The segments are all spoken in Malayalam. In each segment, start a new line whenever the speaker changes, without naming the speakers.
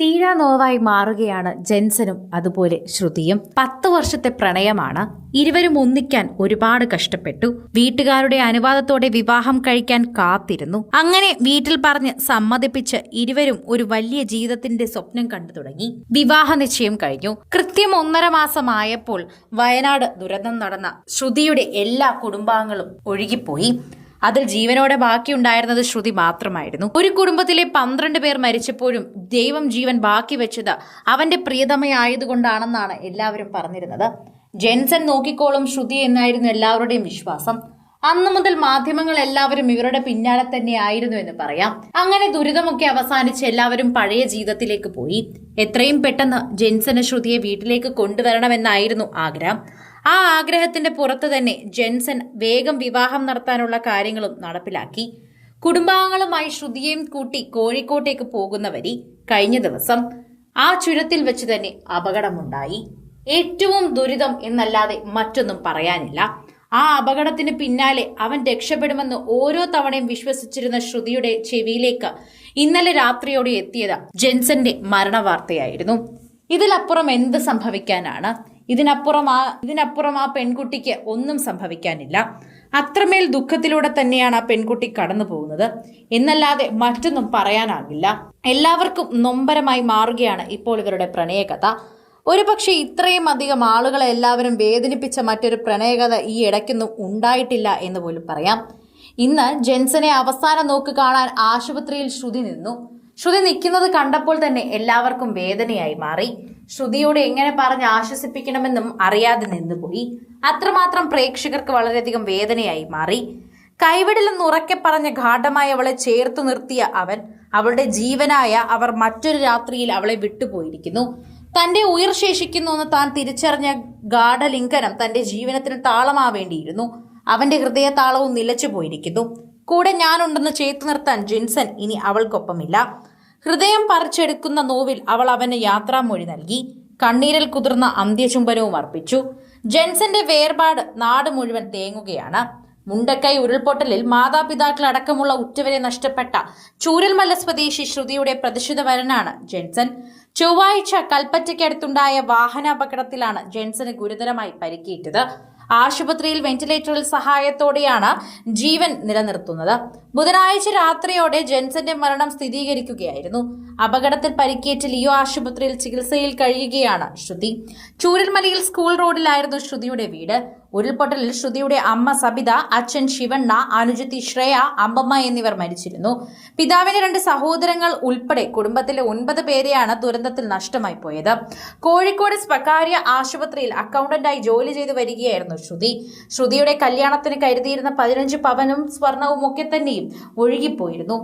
തീരാ നോവായി മാറുകയാണ് ജെൻസനും അതുപോലെ ശ്രുതിയും. പത്ത് വർഷത്തെ പ്രണയമാണ്. ഇരുവരും ഒന്നിക്കാൻ ഒരുപാട് കഷ്ടപ്പെട്ടു. വീട്ടുകാരുടെ അനുവാദത്തോടെ വിവാഹം കഴിക്കാൻ കാത്തിരുന്നു. അങ്ങനെ വീട്ടിൽ പറഞ്ഞ് സമ്മതിപ്പിച്ച് ഇരുവരും ഒരു വലിയ ജീവിതത്തിന്റെ സ്വപ്നം കണ്ടു തുടങ്ങി. വിവാഹ നിശ്ചയം കഴിഞ്ഞു. കൃത്യം ഒന്നര മാസമായപ്പോൾ വയനാട് ദുരന്തം നടന്ന ശ്രുതിയുടെ എല്ലാ കുടുംബാംഗങ്ങളും ഒഴുകിപ്പോയി. അതിൽ ജീവനോടെ ബാക്കിയുണ്ടായിരുന്നത് ശ്രുതി മാത്രമായിരുന്നു. ഒരു കുടുംബത്തിലെ പന്ത്രണ്ട് പേർ മരിച്ചപ്പോഴും ദൈവം ജീവൻ ബാക്കി വെച്ചത് അവന്റെ പ്രിയതമയായതുകൊണ്ടാണെന്നാണ് എല്ലാവരും പറഞ്ഞിരുന്നത്. ജെൻസൺ നോക്കിക്കോളും ശ്രുതി എന്നായിരുന്നു എല്ലാവരുടെയും വിശ്വാസം. അന്നു മുതൽ മാധ്യമങ്ങൾ എല്ലാവരും ഇവരുടെ പിന്നാലെ തന്നെ ആയിരുന്നു എന്ന് പറയാം. അങ്ങനെ ദുരിതമൊക്കെ അവസാനിച്ച് എല്ലാവരും പഴയ ജീവിതത്തിലേക്ക് പോയി. എത്രയും പെട്ടെന്ന് ജെൻസന് ശ്രുതിയെ വീട്ടിലേക്ക് കൊണ്ടുവരണമെന്നായിരുന്നു ആഗ്രഹം. ആ ആഗ്രഹത്തിന്റെ പുറത്ത് തന്നെ ജെൻസൺ വേഗം വിവാഹം നടത്താനുള്ള കാര്യങ്ങളും നടപ്പിലാക്കി. കുടുംബാംഗങ്ങളുമായി ശ്രുതിയെയും കൂട്ടി കോഴിക്കോട്ടേക്ക് പോകുന്നവരി കഴിഞ്ഞ ദിവസം ആ ചുരത്തിൽ വെച്ച് തന്നെ അപകടമുണ്ടായി. ഏറ്റവും ദുരിതം എന്നല്ലാതെ മറ്റൊന്നും പറയാനില്ല. ആ അപകടത്തിന് പിന്നാലെ അവൻ രക്ഷപ്പെടുമെന്ന് ഓരോ തവണയും വിശ്വസിച്ചിരുന്ന ശ്രുതിയുടെ ചെവിയിലേക്ക് ഇന്നലെ രാത്രിയോടെ എത്തിയത് ജെൻസന്റെ മരണവാർത്തയായിരുന്നു. ഇതിലപ്പുറം എന്ത് സംഭവിക്കാനാണ്? ഇതിനപ്പുറം ആ ഇതിനപ്പുറം ആ പെൺകുട്ടിക്ക് ഒന്നും സംഭവിക്കാനില്ല. അത്രമേൽ ദുഃഖത്തിലൂടെ തന്നെയാണ് ആ പെൺകുട്ടി കടന്നു പോകുന്നത്. എന്നല്ലാതെ മറ്റൊന്നും പറയാനാകില്ല. എല്ലാവർക്കും നൊമ്പരമായി മാറുകയാണ് ഇപ്പോൾ ഇവരുടെ പ്രണയകഥ. ഒരുപക്ഷെ ഇത്രയും അധികം ആളുകളെ എല്ലാവരും വേദനിപ്പിച്ച മറ്റൊരു പ്രണയകഥ ഈ ഇടയ്ക്കൊന്നും ഉണ്ടായിട്ടില്ല എന്ന് പോലും പറയാം. ഇന്ന് ജെൻസനെ അവസാന നോക്ക് കാണാൻ ആശുപത്രിയിൽ ശ്രുതി നിന്നു. ശ്രുതി നിൽക്കുന്നത് കണ്ടപ്പോൾ തന്നെ എല്ലാവർക്കും വേദനയായി മാറി. ശ്രുതിയോട് എങ്ങനെ പറഞ്ഞ് ആശ്വസിപ്പിക്കണമെന്നും അറിയാതെ നിന്നുപോയി. അത്രമാത്രം പ്രേക്ഷകർക്ക് വളരെയധികം വേദനയായി മാറി. കൈവിടില്ലെന്ന് ഉറക്കെ പറഞ്ഞ ഗാഠമായി അവളെ ചേർത്തു നിർത്തിയ അവൻ അവളുടെ ജീവനായ അവർ മറ്റൊരു രാത്രിയിൽ അവളെ വിട്ടുപോയിരിക്കുന്നു. തന്റെ ഉയർ ശേഷിക്കുന്നുവെന്ന് താൻ തിരിച്ചറിഞ്ഞ ഗാഠലിംഗനം തന്റെ ജീവനത്തിന് താളമാവേണ്ടിയിരുന്നു. അവന്റെ ഹൃദയ താളവും നിലച്ചു പോയിരിക്കുന്നു. കൂടെ ഞാനുണ്ടെന്ന് ചേത്തു നിർത്താൻ ജിൻസൺ ഇനി അവൾക്കൊപ്പമില്ല. ഹൃദയം പറിച്ചെടുക്കുന്ന നോവിൽ അവൾ അവന് യാത്രാമൊഴി നൽകി. കണ്ണീരിൽ കുതിർന്ന അന്ത്യചുംബനവും അർപ്പിച്ചു. ജെൻസന്റെ വേർപാട് നാട് മുഴുവൻ തേങ്ങുകയാണ്. മുണ്ടക്കൈ ഉരുൾപൊട്ടലിൽ മാതാപിതാക്കൾ അടക്കമുള്ള ഉറ്റവരെ നഷ്ടപ്പെട്ട ചൂരൽമല്ല സ്വദേശി ശ്രുതിയുടെ പ്രതിഷ്ഠിതവരനാണ് ജെൻസൺ. ചൊവ്വാഴ്ച കൽപ്പറ്റയ്ക്കടുത്തുണ്ടായ വാഹനാപകടത്തിലാണ് ജെൻസന് ഗുരുതരമായി പരിക്കേറ്റത്. ആശുപത്രിയിൽ വെന്റിലേറ്ററിൽ സഹായത്തോടെയാണ് ജീവൻ നിലനിർത്തുന്നത്. ബുധനാഴ്ച രാത്രിയോടെ ജെൻസന്റെ മരണം സ്ഥിരീകരിക്കുകയായിരുന്നു. അപകടത്തിൽ പരിക്കേറ്റ് ലിയോ ആശുപത്രിയിൽ ചികിത്സയിൽ കഴിയുകയാണ് ശ്രുതി. ചൂരൽമലയിൽ സ്കൂൾ റോഡിലായിരുന്നു ശ്രുതിയുടെ വീട്. ഉരുൾപൊട്ടലിൽ ശ്രുതിയുടെ അമ്മ സബിത അച്ഛൻ ശിവണ്ണ അനുജത്തി ശ്രേയ അമ്പമ്മ എന്നിവർ മരിച്ചിരുന്നു. പിതാവിന്റെ രണ്ട് സഹോദരങ്ങൾ ഉൾപ്പെടെ കുടുംബത്തിലെ ഒൻപത് പേരെയാണ് ദുരന്തത്തിൽ നഷ്ടമായി പോയത്. കോഴിക്കോട് സ്വകാര്യ ആശുപത്രിയിൽ അക്കൗണ്ടന്റായി ജോലി ചെയ്തു വരികയായിരുന്നു ശ്രുതി. ശ്രുതിയുടെ കല്യാണത്തിന് കരുതിയിരുന്ന പതിനഞ്ച് പവനും സ്വർണവും ഒക്കെ തന്നെയും ഒഴുകിപ്പോയിരുന്നു.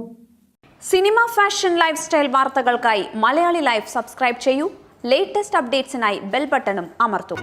സിനിമ ഫാഷൻ ലൈഫ് സ്റ്റൈൽ വാർത്തകൾക്കായി മലയാളി ലൈഫ് സബ്സ്ക്രൈബ് ചെയ്യൂ. ലേറ്റസ്റ്റ് അപ്ഡേറ്റ്സിനായി ബെൽ ബട്ടണും അമർത്തും.